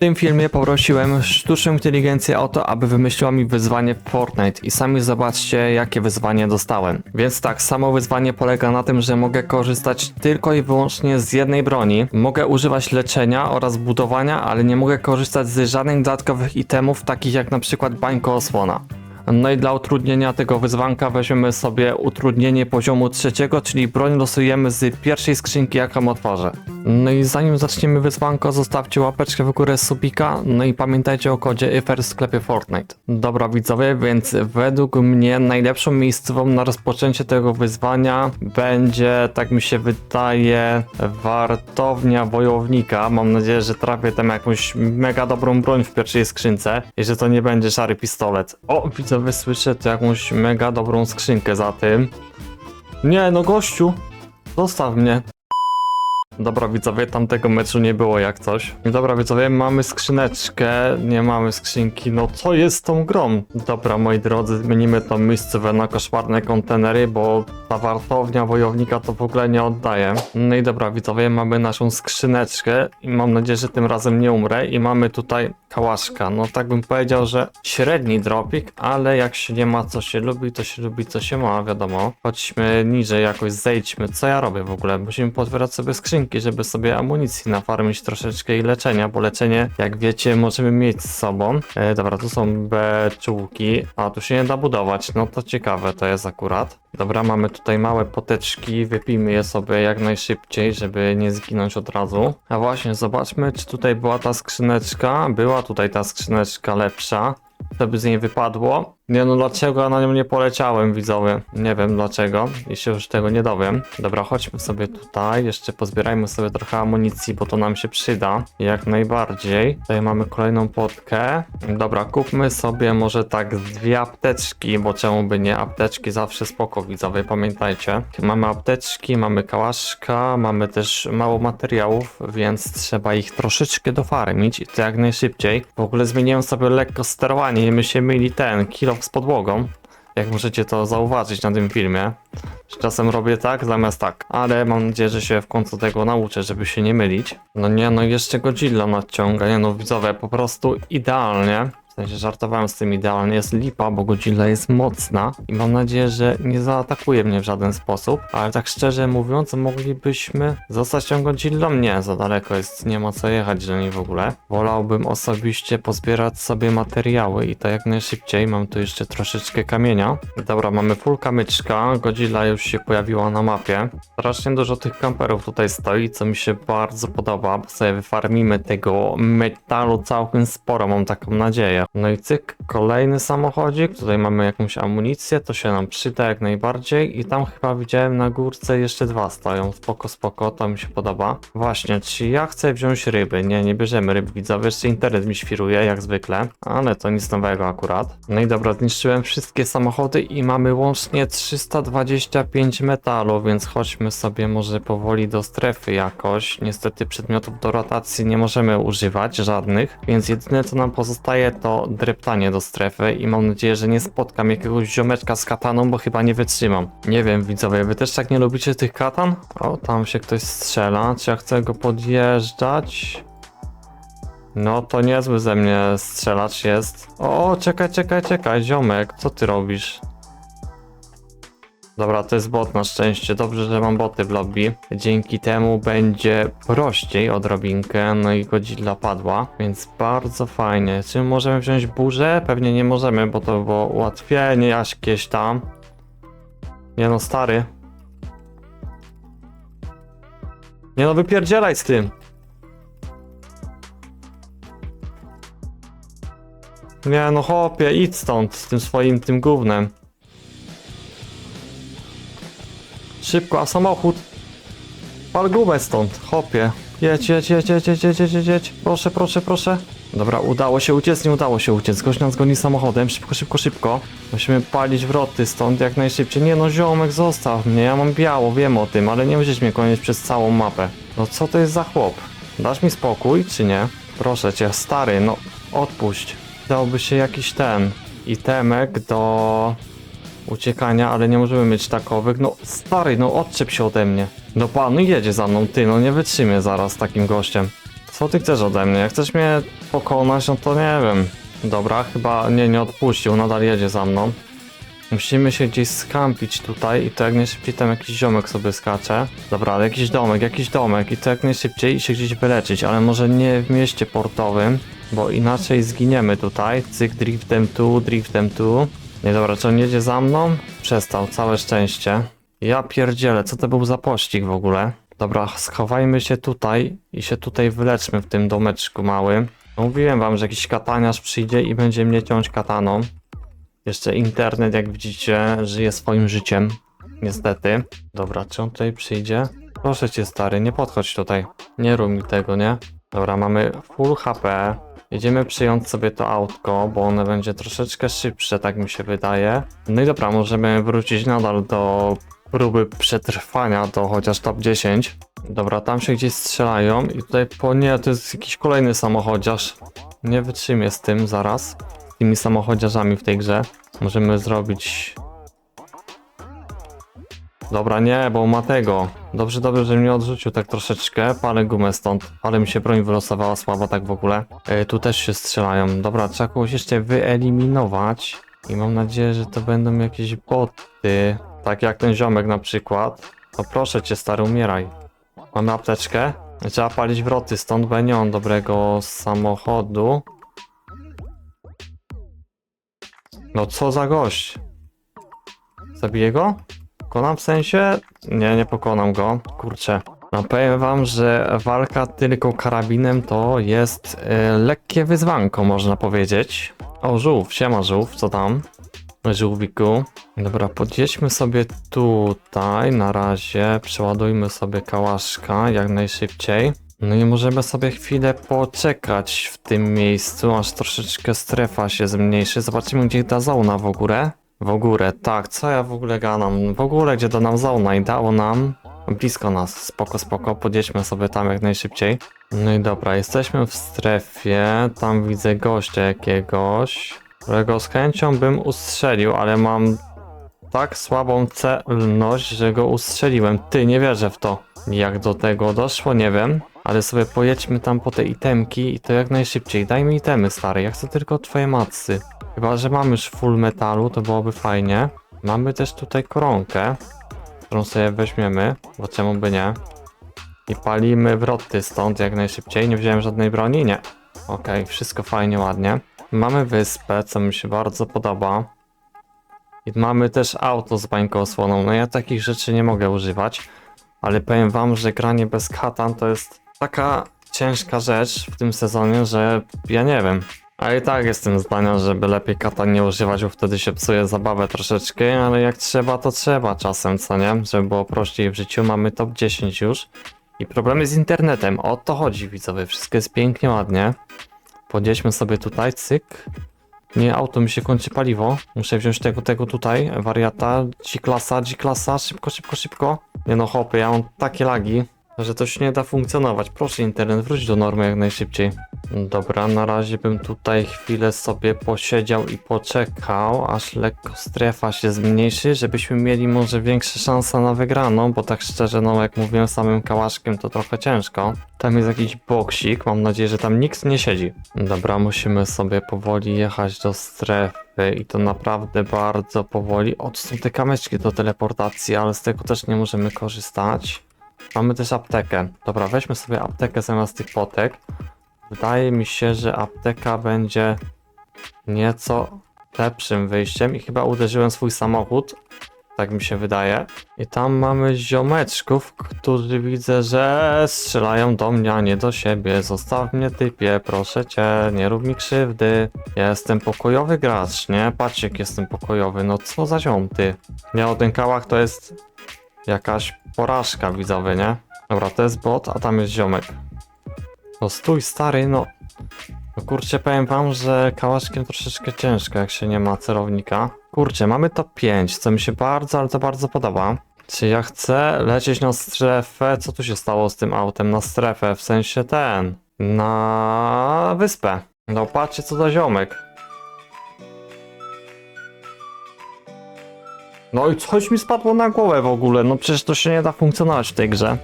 tym filmie poprosiłem sztuczną inteligencję o to, aby wymyśliła mi wyzwanie w Fortnite i sami zobaczcie jakie wyzwanie dostałem. Więc tak, samo wyzwanie polega na tym, że mogę korzystać tylko i wyłącznie z jednej broni, mogę używać leczenia oraz budowania, ale nie mogę korzystać z żadnych dodatkowych itemów takich jak na przykład bańko osłona. No i dla utrudnienia tego wyzwanka weźmiemy sobie utrudnienie poziomu trzeciego, czyli broń losujemy z pierwszej skrzynki, jaką otworzę. No i zanim zaczniemy wyzwanko, zostawcie łapeczkę w górę subika, no i pamiętajcie o kodzie IFER w sklepie Fortnite. Dobra widzowie, więc według mnie najlepszą miejscową na rozpoczęcie tego wyzwania będzie, tak mi się wydaje, wartownia wojownika. Mam nadzieję, że trafię tam jakąś mega dobrą broń w pierwszej skrzynce i że to nie będzie szary pistolet. O, widzowie, słyszę tu jakąś mega dobrą skrzynkę za tym. Nie, no gościu, zostaw mnie. Dobra widzowie, tamtego meczu nie było jak coś. Dobra widzowie, mamy skrzyneczkę, nie mamy skrzynki, no co jest z tą grą? Dobra moi drodzy, zmienimy to miejscowe na koszmarne kontenery, bo ta wartownia wojownika to w ogóle nie oddaje. No i dobra widzowie, mamy naszą skrzyneczkę i mam nadzieję, że tym razem nie umrę i mamy tutaj kałaszka. No tak bym powiedział, że średni dropik, ale jak się nie ma co się lubi, to się lubi co się ma, wiadomo. Chodźmy niżej, jakoś zejdźmy. Co ja robię w ogóle? Musimy potwierać sobie skrzynki, żeby sobie amunicji nafarmić troszeczkę i leczenia, bo leczenie, jak wiecie, możemy mieć z sobą. E, dobra, tu są beczułki, a tu się nie da budować. No to ciekawe to jest akurat. Dobra, mamy tutaj małe poteczki, wypijmy je sobie jak najszybciej, żeby nie zginąć od razu. A właśnie, zobaczmy, czy tutaj była ta skrzyneczka. Była tutaj ta skrzyneczka lepsza. To by z niej wypadło. Nie no, dlaczego ja na nią nie poleciałem, widzowie? Nie wiem dlaczego i się już tego nie dowiem. Dobra, chodźmy sobie tutaj, jeszcze pozbierajmy sobie trochę amunicji, bo to nam się przyda. Jak najbardziej. Tutaj mamy kolejną potkę. Dobra, kupmy sobie może tak dwie apteczki, bo czemu by nie? Apteczki zawsze spoko, widzowie, pamiętajcie. Mamy apteczki, mamy kałaszka, mamy też mało materiałów, więc trzeba ich troszeczkę dofarmić i to jak najszybciej. W ogóle zmieniłem sobie lekko sterowanie i my się myli ten kilo z podłogą. Jak możecie to zauważyć na tym filmie. Czasem robię tak, zamiast tak. Ale mam nadzieję, że się w końcu tego nauczę, żeby się nie mylić. No nie, no jeszcze Godzilla nadciąga. Nie no, widzowie, po prostu idealnie. W sensie żartowałem z tym idealnie, jest lipa, bo Godzilla jest mocna i mam nadzieję, że nie zaatakuje mnie w żaden sposób, ale tak szczerze mówiąc, moglibyśmy zostać tą Godzillą? Nie, za daleko jest, nie ma co jechać do niej w ogóle. Wolałbym osobiście pozbierać sobie materiały i to jak najszybciej, mam tu jeszcze troszeczkę kamienia. Dobra, mamy full kamyczka, Godzilla już się pojawiła na mapie. Strasznie dużo tych kamperów tutaj stoi, co mi się bardzo podoba, bo sobie wyfarmimy tego metalu całkiem sporo, mam taką nadzieję. No i cyk, kolejny samochodzik, tutaj mamy jakąś amunicję, to się nam przyda jak najbardziej i tam chyba widziałem na górce jeszcze dwa stoją, spoko, spoko, to mi się podoba. Właśnie, czy ja chcę wziąć ryby? Nie, nie bierzemy ryb, widzowie, jeszcze internet mi świruje, jak zwykle, ale to nic nowego akurat. No i dobra, zniszczyłem wszystkie samochody i mamy łącznie 325 metalu, więc chodźmy sobie może powoli do strefy jakoś. Niestety przedmiotów do rotacji nie możemy używać, żadnych, więc jedyne co nam pozostaje to dreptanie do strefy i mam nadzieję, że nie spotkam jakiegoś ziomeczka z kataną, bo chyba nie wytrzymam. Nie wiem, widzowie, wy też tak nie lubicie tych katan? O, tam się ktoś strzela. Czy ja chcę go podjeżdżać? No to niezły ze mnie strzelacz jest. O, czekaj, czekaj, czekaj, ziomek, co ty robisz? Dobra, to jest bot na szczęście. Dobrze, że mam boty w lobby. Dzięki temu będzie prościej odrobinkę. No i Godzilla padła, więc bardzo fajnie. Czy możemy wziąć burzę? Pewnie nie możemy, bo to było ułatwienie jakieś tam. Nie no, stary. Nie no, wypierdzielaj z tym. Nie no, chłopie, idź stąd z tym swoim tym gównem. Szybko, a samochód? Pal gumę stąd, hopie. Jedź, jedź, jedź, jedź, jedź, jedź, jedź, jedź. Proszę, proszę, proszę. Dobra, udało się uciec, nie udało się uciec. Gość nas goni samochodem, szybko, szybko, szybko. Musimy palić wroty stąd jak najszybciej. Nie no, ziomek, zostaw mnie, ja mam biało, wiem o tym, ale nie musisz mnie gonić przez całą mapę. No co to jest za chłop? Dasz mi spokój, czy nie? Proszę cię, stary, no odpuść. Dałby się jakiś ten itemek do uciekania, ale nie możemy mieć takowych. No stary, no odczep się ode mnie. No pan, jedzie za mną, ty, no nie wytrzymie zaraz z takim gościem. Co ty chcesz ode mnie? Jak chcesz mnie pokonać, no to nie wiem. Dobra, chyba nie, nie odpuścił, nadal jedzie za mną. Musimy się gdzieś skampić tutaj i to jak najszybciej tam jakiś ziomek sobie skacze. Dobra, ale jakiś domek, jakiś domek i to jak najszybciej i się gdzieś wyleczyć, ale może nie w mieście portowym, bo inaczej zginiemy tutaj. Cyk, driftem tu, driftem tu. Nie dobra, czy on jedzie za mną? Przestał, całe szczęście. Ja pierdzielę, co to był za pościg w ogóle? Dobra, schowajmy się tutaj i się tutaj wyleczmy w tym domeczku małym. Mówiłem wam, że jakiś kataniarz przyjdzie i będzie mnie ciąć kataną. Jeszcze internet, jak widzicie, żyje swoim życiem. Niestety. Dobra, czy on tutaj przyjdzie? Proszę cię, stary, nie podchodź tutaj. Nie rób mi tego, nie? Dobra, mamy full HP. Jedziemy przyjąć sobie to autko, bo ono będzie troszeczkę szybsze, tak mi się wydaje. No i dobra, możemy wrócić nadal do próby przetrwania, do chociaż top 10. Dobra, tam się gdzieś strzelają i tutaj po nie, to jest jakiś kolejny samochodziarz. Nie wytrzymię z tym zaraz. Z tymi samochodziarzami w tej grze. Możemy zrobić... Dobra, nie, bo ma tego. Dobrze, dobrze, że mnie odrzucił tak troszeczkę. Palę gumę stąd. Ale mi się broń wylosowała słaba tak w ogóle. E, tu też się strzelają. Dobra, trzeba kogoś jeszcze wyeliminować. I mam nadzieję, że to będą jakieś boty. Tak jak ten ziomek na przykład. No proszę cię, stary, umieraj. Mamy apteczkę. Trzeba palić wroty stąd, nie mam dobrego samochodu. No co za gość? Zabiję go? Pokonam w sensie? Nie, nie pokonam go. Kurczę. No powiem wam, że walka tylko karabinem to jest e, lekkie wyzwanko, można powiedzieć. O, żółw, siema żółw, co tam? Żółwiku. Dobra, podjedźmy sobie tutaj na razie, przeładujmy sobie kałaszka jak najszybciej. No i możemy sobie chwilę poczekać w tym miejscu, aż troszeczkę strefa się zmniejszy. Zobaczymy, gdzie ta zona w ogóle. W ogóle, tak, co ja w ogóle gadam? W ogóle, gdzie to nam zona i dało nam blisko nas. Spoko, spoko, podjedźmy sobie tam jak najszybciej. No i dobra, jesteśmy w strefie, tam widzę gościa jakiegoś, którego z chęcią bym ustrzelił, ale mam tak słabą celność, że go ustrzeliłem. Ty, nie wierzę w to. Jak do tego doszło, nie wiem. Ale sobie pojedźmy tam po te itemki i to jak najszybciej. Daj mi itemy, stary. Ja chcę tylko twoje macy. Chyba, że mamy już full metalu, to byłoby fajnie. Mamy też tutaj koronkę, którą sobie weźmiemy, bo czemu by nie. I palimy wroty stąd jak najszybciej. Nie wziąłem żadnej broni? Nie. Okej, wszystko fajnie, ładnie. Mamy wyspę, co mi się bardzo podoba. I mamy też auto z bańką osłoną. No ja takich rzeczy nie mogę używać. Ale powiem wam, że granie bez katan to jest taka ciężka rzecz w tym sezonie, że ja nie wiem. A i tak jestem zdania, żeby lepiej katan nie używać, bo wtedy się psuje zabawę troszeczkę, ale jak trzeba, to trzeba czasem, co nie? Żeby było prościej w życiu, mamy top 10 już. I problemy z internetem, o to chodzi widzowie, wszystko jest pięknie, ładnie. Podjedźmy sobie tutaj, cyk. Nie, auto mi się kończy paliwo. Muszę wziąć tego, tego tutaj, wariata, G-klasa, G-klasa, szybko, szybko, szybko. Nie no, hopy, ja mam takie lagi, że to się nie da funkcjonować. Proszę internet, wróć do normy jak najszybciej. Dobra, na razie bym tutaj chwilę sobie posiedział i poczekał, aż lekko strefa się zmniejszy, żebyśmy mieli może większe szanse na wygraną, bo tak szczerze, no jak mówiłem samym kałaszkiem, to trochę ciężko. Tam jest jakiś boksik, mam nadzieję, że tam nikt nie siedzi. Dobra, musimy sobie powoli jechać do strefy i to naprawdę bardzo powoli. O, to są te kamyczki do teleportacji, ale z tego też nie możemy korzystać. Mamy też aptekę. Dobra, weźmy sobie aptekę zamiast tych potek. Wydaje mi się, że apteka będzie nieco lepszym wyjściem i chyba uderzyłem swój samochód. Tak mi się wydaje. I tam mamy ziomeczków, którzy widzę, że strzelają do mnie, a nie do siebie. Zostaw mnie typie, proszę cię, nie rób mi krzywdy. Ja jestem pokojowy gracz, nie? Patrz jak jestem pokojowy, no co za ziom ty. O ten kałach to jest jakaś porażka widzowie, nie? Dobra, to jest bot, a tam jest ziomek. No stój stary, no. No kurczę, powiem wam, że kałaszkiem troszeczkę ciężko, jak się nie ma celownika. Kurczę, mamy top 5, co mi się bardzo, ale to bardzo podoba. Czy ja chcę lecieć na strefę? Co tu się stało z tym autem? Na strefę, w sensie ten. Na wyspę. No patrzcie co za ziomek. No i coś mi spadło na głowę w ogóle, no przecież to się nie da funkcjonować w tej grze.